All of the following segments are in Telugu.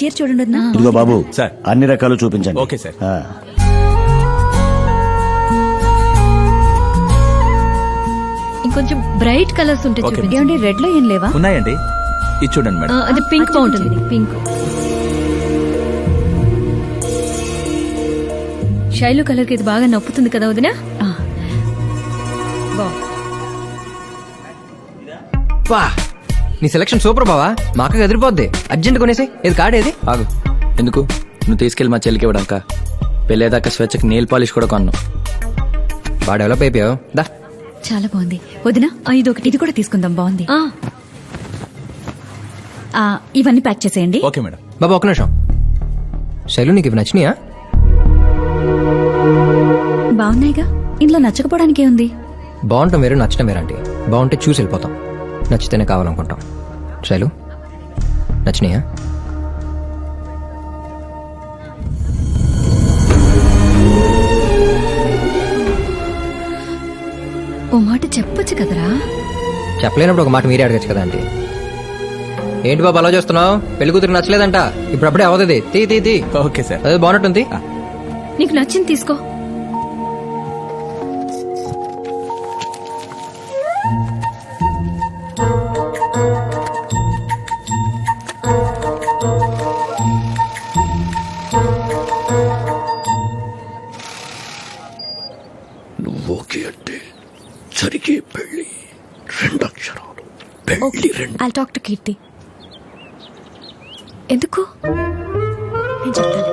చీర చూడండి వదినా. ఇదిగో బాబు సార్. అన్ని రకాలు చూపించండి. Okay, sir. ఆ. ఇంకొంచెం బ్రైట్ కలర్స్ ఉంటే ఏమండి రెడ్లో ఏం లేవా? ఉన్నాయండి. ఇది చూడండి మేడం. అది పింక్ బాగుంటుంది. పింక్. శైలు కలర్కి ఇది బాగా నప్పుతుంది కదా వదినా? వా. నీ సెలక్షన్ సూపర్ బావా. మా అక్కకి ఎదిరిపోద్ది అర్జెంట్ కొనేసి ఇది కాడేది ఆగు. ఎందుకు? నువ్వు తీసుకెళ్ళి మా చెల్లికి ఇవ్వడాక పెళ్ళేదాకా స్వేచ్ఛకి నెయిల్ పాలిష్ కూడా కొన్నావు బాగా డెవలప్ అయిపోయావు. దా. చాలా బాగుంది. వదినా ఇది ఒకటి ఇది కూడా తీసుకుందాం. బాగుంది. ఆ, ఆ, ఇవన్నీ ప్యాక్ చేసేయండి. Okay madam. బాబా ఒక నిమిషం. శైలు నీకు ఇవి నచ్చినాయా? బాగున్నాయిగా. ఇంట్లో నచ్చకపోవడానికి ఉంది బాగుంటాం వేరు నచ్చటం వేరంటి బాగుంటే చూసి వెళ్ళిపోతాం. నచ్చితేనే కావాలనుకుంటాం. శైలు నచ్చినాయా? ఓ మాట చెప్పొచ్చు కదరా? చెప్పలేనప్పుడు ఒక మాట మీరే అడగచ్చు కదా ఆంటీ. ఏంటి బాబు అలా చేస్తున్నావు? పెళ్ళి కూతురు నచ్చలేదంట. ఇప్పుడు అప్పుడే అవదది తీ తీ తీ. Okay sir. అదే బాగున్నట్టుంది. నీకు నచ్చింది తీసుకో. Okay I talk to Keerthi ఎందుకు? నేను చెప్తాను.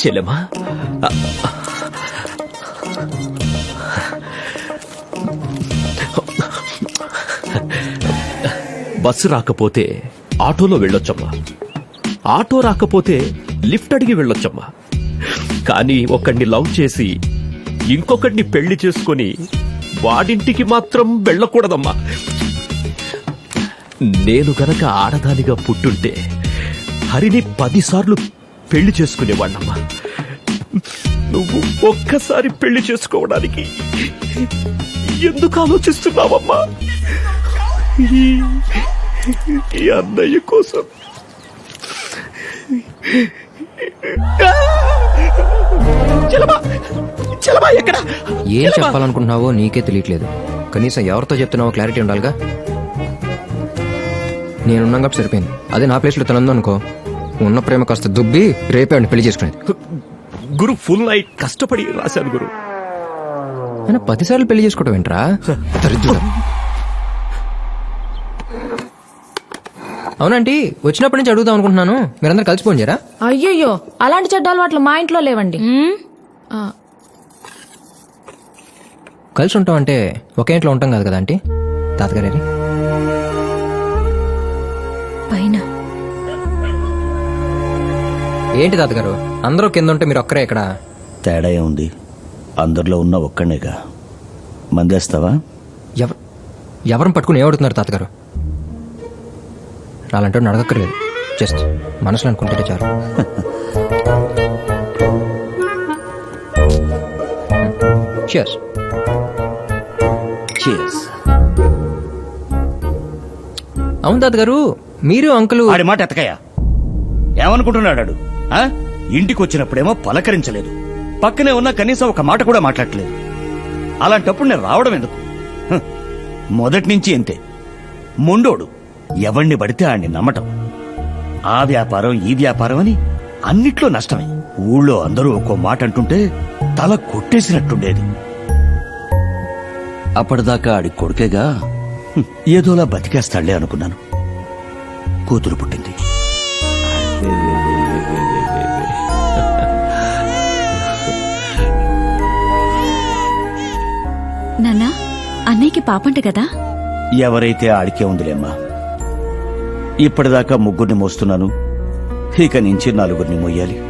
చెల్లెమా బస్సు రాకపోతే ఆటోలో వెళ్ళొచ్చమ్మా. ఆటో రాకపోతే లిఫ్ట్ అడిగి వెళ్ళొచ్చమ్మా. కానీ ఒకడిని లవ్ చేసి ఇంకొకడిని పెళ్ళి చేసుకొని వాడింటికి మాత్రం వెళ్ళకూడదమ్మా. నేను గనక ఆడదానిగా పుట్టుంటే హరిని పదిసార్లు పెళ్ళి చేసుకునేవాణ్ణమ్మా. నువ్వు ఒక్కసారి పెళ్ళి చేసుకోవడానికి ఎందుకు ఆలోచిస్తున్నావమ్మా? ఈ- అన్నయ్య కోసం. ఏం చెప్పాలనుకుంటున్నావో నీకే తెలియట్లేదు. కనీసం ఎవరితో చెప్తున్నావో క్లారిటీ ఉండాలిగా? నేనున్నాం కాబట్టి సరిపోయింది. అదే నా ప్లేస్లో తనందో అనుకో. ఉన్న ప్రేమ కాస్త దుబ్బి రేపే వాడిని పెళ్ళి చేసుకునేది. గురు ఫుల్ నైట్ కష్టపడి రాశాను గురు. పదిసార్లు పెళ్ళి చేసుకోవడం ఏంట్రా? దరిద్రుడా. అవునంటీ వచ్చినప్పటి నుంచి అడుగుదాం అనుకుంటున్నాను. మీరందరూ కలిసిపోయి చేరా అయ్యయ్యో అలాంటి చెడ్డ అలవాట్లు మా ఇంట్లో లేవండి. ఆ, కలిసి ఉంటాం అంటే ఒకే ఇంట్లో ఉంటాం కాదు కదా ఆంటీ? తాతగారి పైన. ఏంటి తాతగారు? అందరూ కింద ఉంటే మీరు ఒక్కరే ఇక్కడ? తేడా ఏముంది? అందరిలో ఉన్న ఒక్కడేగా మందేస్తావా? ఎవ ఎవరిని పట్టుకుని ఏమడుతున్నారు తాతగారు? రాలంటే అడగక్కర్లేదు. జస్ట్ మనసులో అనుకుంటే చాలు. Cheers. Cheers. అవును తాతగారు మీరు అంకులు ఆడి మాట ఎతకయ్యా ఏమనుకుంటున్నాడు ఆ? ఇంటికి వచ్చినప్పుడేమో పలకరించలేదు. పక్కనే ఉన్న కనీసం ఒక మాట కూడా మాట్లాడలేదు. అలాంటప్పుడు నేను రావడం ఎందుకు? మొదటి నుంచి అంతే మొండోడు. ఎవణ్ణి పడితే ఆడిని నమ్మటం. ఆ వ్యాపారం ఈ వ్యాపారం అని అన్నిట్లో నష్టమే. ఊళ్ళో అందరూ ఒక్కో మాట అంటుంటే తల కొట్టేసినట్టుండేది. అప్పటిదాకా ఆడి కొడుకేగా ఏదోలా బతికేస్తాడులే అనుకున్నాను. కూతురు పుట్టింది. నాన్న అన్నయ్యకి పాపంట కదా? ఎవరైతే ఆడికే ఉందిలేమ్మా. ఇప్పటిదాకా ముగ్గురిని మోస్తున్నాను. ఇక నుంచి నలుగురిని మోయాలి.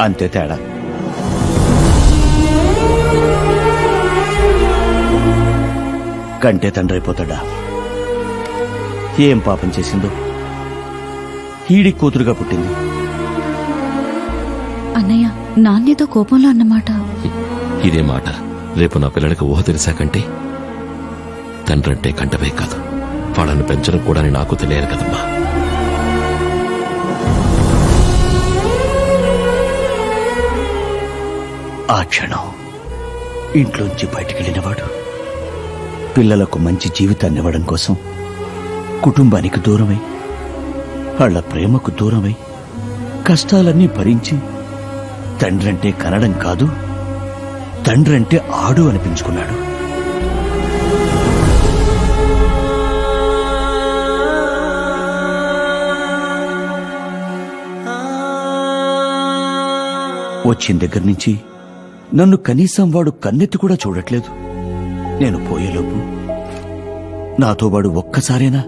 అంతే తేడా. కంటే తండ్రి అయిపోతాడా ఏం పాపం చేసిందో? ఈడి కూతురుగా పుట్టింది. అన్నయ్య నాన్యతో కోపంలో అన్నమాట. ఇదే మాట. రేపు నా పిల్లలకు ఊహ తెలిసాకంటే తండ్రి అంటే కంటమే కాదు. వాళ్ళని పెంచడం కూడా నాకు తెలియదు కదమ్మా. ఆ క్షణం ఇంట్లోంచి బయటికెళ్ళినవాడు పిల్లలకు మంచి జీవితాన్ని ఇవ్వడం కోసం కుటుంబానికి దూరమై వాళ్ళ ప్రేమకు దూరమై కష్టాలన్నీ భరించి తండ్రంటే కనడం కాదు తండ్రంటే ఆడు అనిపించుకున్నాడు. వచ్చిన దగ్గర నుంచి నన్ను కనీసం వాడు కన్నెత్తి కూడా చూడట్లేదు. నేను పోయేలోపు నాతో వాడు ఒక్కసారేనా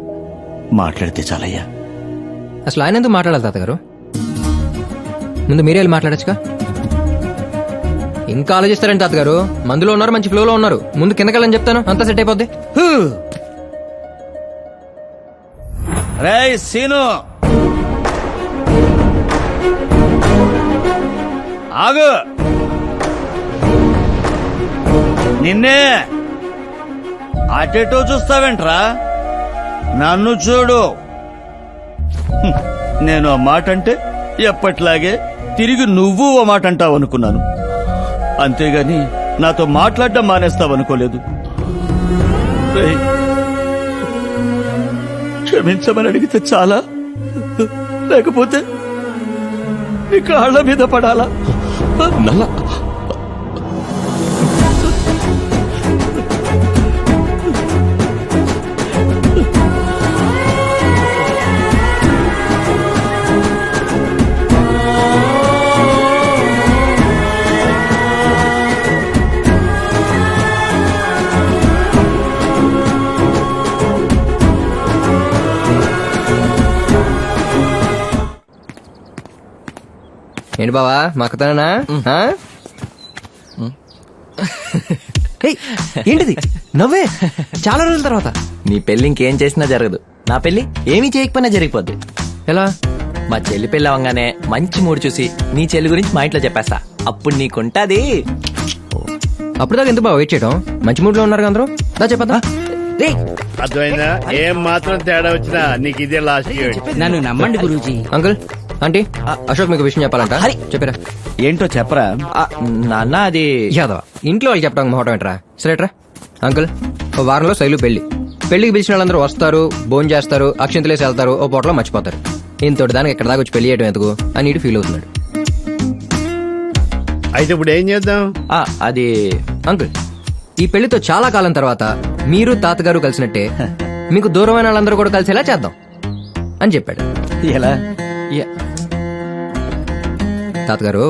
మాట్లాడితే చాలయ్యా. అసలు ఆయన ఎందుకు మాట్లాడాలి తాతగారు? ముందు మీరే వెళ్ళి మాట్లాడచ్చుగా? ఇంకా ఆలోచిస్తారండి తాతగారు? మందులో ఉన్నారు మంచి ఫ్లోలో ఉన్నారు. ముందు కిందకెళ్ళని చెప్తాను అంతా సెట్ అయిపోద్ది. రే సీను! ఆగు. నిన్నే అటెటో చూస్తావేంట్రా? నన్ను చూడు. నేను ఆ మాట అంటే ఎప్పట్లాగే తిరిగి నువ్వు ఓ మాట అంటావు అనుకున్నాను అంతేగాని నాతో మాట్లాడడం మానేస్తావనుకోలేదు. అనుకోలేదు క్షమించమని అడిగితే చాలా. లేకపోతే నీ కాళ్ళ మీద పడాలా? నల్ల ఏంటి బావా? మక్కతానా ఏంటిది? నవ్వే? చాలా రోజుల తర్వాత. నీ పెళ్ళి ఇంకేం చేసినా జరగదు. నా పెళ్ళి ఏమీ చేయకపోయినా జరిగిపోద్ది. ఎలా? మా చెల్లి పెళ్ళి అవ్వగానే మంచి మూడు చూసి నీ చెల్లి గురించి మా ఇంట్లో చెప్పేస్తా. అప్పుడు నీకుంటాది. అప్పుడు దాకా ఎందుకు బావ వెయిట్ చేయడం? మంచి మూడ్లో ఉన్నారు అందరూ. దా చెప్పదా? అర్థమైందా? ఏం మాత్రం తేడా వచ్చినా నీకు ఇదే లాస్ట్ నన్ను నమ్మండి గురూజీ. అంకుల్? ఆంటీ అశోక్ మీకు విషయం చెప్పాలంట. హరి. చెప్పిరా. ఏంటో చెప్పరా? ఆ, నాన్న అది. యాదవ ఇంట్లో వాళ్ళు చెప్పడానికి మొహటం ఏంట్రా సరేట్రా? అంకుల్ ఓ వారంలో శైలు పెళ్ళి పెళ్ళికి పిలిచిన వాళ్ళందరూ వస్తారు భోజనం చేస్తారు అక్షంతలేసి వెళ్తారు ఓ పూటలో మర్చిపోతారు. ఇంతటి దానికి ఎక్కడ దాకా వచ్చి పెళ్ళి చేయడం ఎందుకు? అని ఇటు ఫీల్ అవుతున్నాడు. అయితే ఇప్పుడు ఏం చేద్దాం? ఆ, అది అంకుల్ ఈ పెళ్ళితో చాలా కాలం తర్వాత మీరు తాతగారు కలిసినట్టే మీకు దూరమైన వాళ్ళందరూ కూడా కలిసేలా చేద్దాం. అని చెప్పాడు. ఎలా? యా, తాతగారు.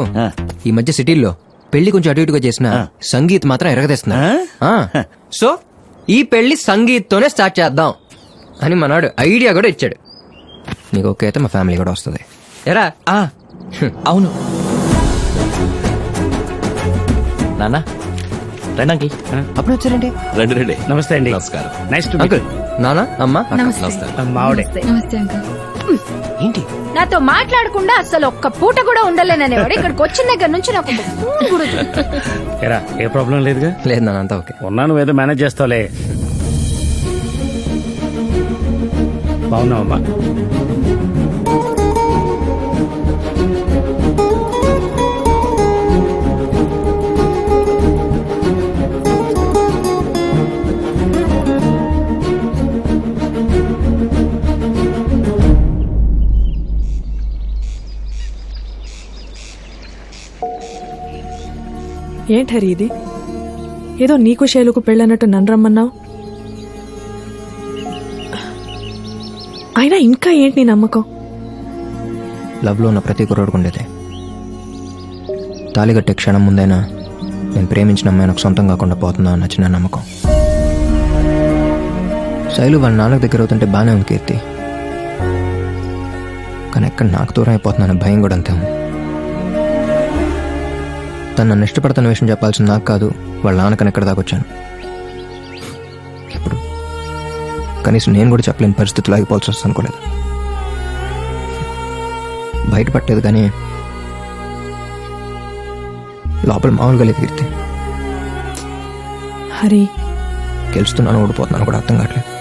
ఈ మధ్య సిటీల్లో పెళ్ళి కొంచెం అటు ఇటుగా చేసిన సంగీత్ మాత్రం ఎరగదీస్తున్నారు. ఆ. సో ఈ పెళ్ళి సంగీత్ తోనే స్టార్ట్ చేద్దాం అని మనాడు ఐడియా కూడా ఇచ్చాడు. నీకు ఓకే అయితే మా ఫ్యామిలీ కూడా వస్తుంది. ఎరా ఆ, అవును. నాన్న రండి అంకిల్ అప్పుడు వచ్చారండి. రండి రండి. నమస్తే అండి. నమస్కారం. Next uncle. నానా అమ్మ. నమస్కారం మావిడే నమస్తే అంకుల్. ఏంటి? నాతో మాట్లాడకుండా అసలు ఒక్క పూట కూడా ఉండలేననేవాడు ఇక్కడికి వచ్చిన దగ్గర నుంచి నాకు. ఎరా ఏ ప్రాబ్లం లేదుగా? లేదు నాన్న అంతా ఓకే. ఉన్నా నువ్వేదో మేనేజ్ చేస్తావులే. బాగున్నావమ్మా. ఏంటి హరి ఇది? ఏదో నీకు శైలుకు పెళ్ళన్నట్టు నన్ను రమ్మన్నావు? అయినా ఇంకా ఏంటి నీ నమ్మకం? లవ్లో ఉన్న ప్రతి కుర్రోడుకు ఉండేదే తాలిగట్టే క్షణం ముందైనా నేను ప్రేమించిన అమ్మాయి నాకు సొంతం కాకుండా పోతుందా అన్న చిన్న నమ్మకం. శైలు వాళ్ళ నాన్నకు దగ్గర అవుతుంటే బాగానే ఉంది కీర్తి. కానీ ఎక్కడ నాకు దూరం అయిపోతున్నాను భయం కూడా అంతే ఉంది. తను నన్ను ఇష్టపడుతున్న విషయం చెప్పాల్సింది నాకు కాదు. వాళ్ళ నాన్నకని ఎక్కడ దాకా వచ్చాను. ఇప్పుడు కనీసం నేను కూడా చెప్పలేని పరిస్థితులు ఆగిపోవాల్సి వస్తుంది అనుకోలేదు. బయటపట్టలేదు కానీ లోపల మామూలుగా లేదు హరి. గెలుస్తున్నాను ఓడిపోతున్నాను కూడా అర్థం కావట్లేదు.